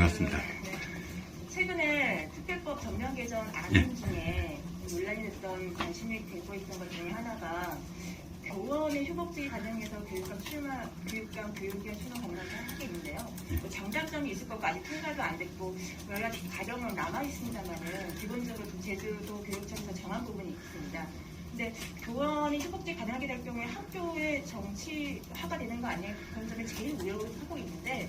것 같습니다. 최근에 특별법 전면 개정 안은 예. 중에 논란이 됐던 관심이 되고 있던 것 중에 하나가 교원의 휴복지 과정에서 교육감 출마, 교육감 교육위원 출마 권한을 하게 있는데요. 예. 뭐 장단점이 있을 거고 아직 통과도 안 됐고 여러 가지 과정은 남아 있습니다만은 기본적으로 좀 제주도 교육청에서 정한 부분이 있습니다. 근데 교원이 휴복지 가능하게 될 경우에 학교의 정치화가 되는 거 아니에요? 그런 점을 제일 우려하고 있는데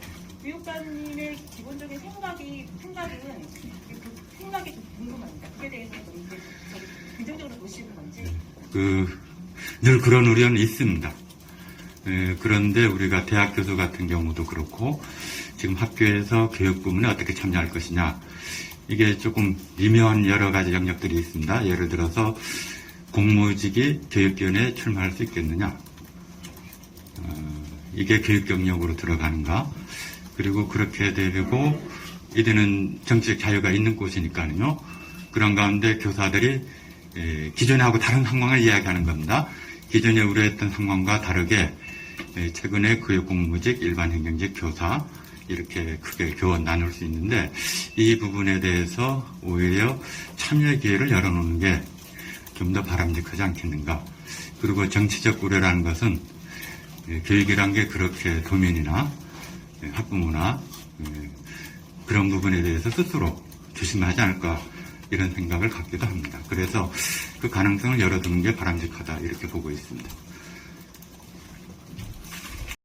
교육관님의 기본적인 생각이 생각은 그 생각이 좀 궁금합니다. 그에 대해서 좀 이제 긍정적으로 보시는 건지. 그, 늘 그런 우려는 있습니다. 에, 그런데 우리가 대학 교수 같은 경우도 그렇고 지금 학교에서 교육 부문에 어떻게 참여할 것이냐 이게 조금 미묘한 여러 가지 영역들이 있습니다. 예를 들어서 공무직이 교육위원회에 출마할 수 있겠느냐 어, 이게 교육 경력으로 들어가는가 그리고 그렇게 되고 이들은 정치적 자유가 있는 곳이니까요. 그런 가운데 교사들이 에, 기존에 하고 다른 상황을 이야기하는 겁니다. 기존에 우려했던 상황과 다르게 에, 최근에 교육 공무직, 일반 행정직, 교사 이렇게 크게 교원 나눌 수 있는데 이 부분에 대해서 오히려 참여 기회를 열어놓는 게 좀 더 바람직하지 않겠는가. 그리고 정치적 우려라는 것은 에, 교육이란 게 그렇게 도면이나 에, 학부모나 에, 그런 부분에 대해서 스스로 조심하지 않을까 이런 생각을 갖기도 합니다. 그래서 그 가능성을 열어두는 게 바람직하다 이렇게 보고 있습니다.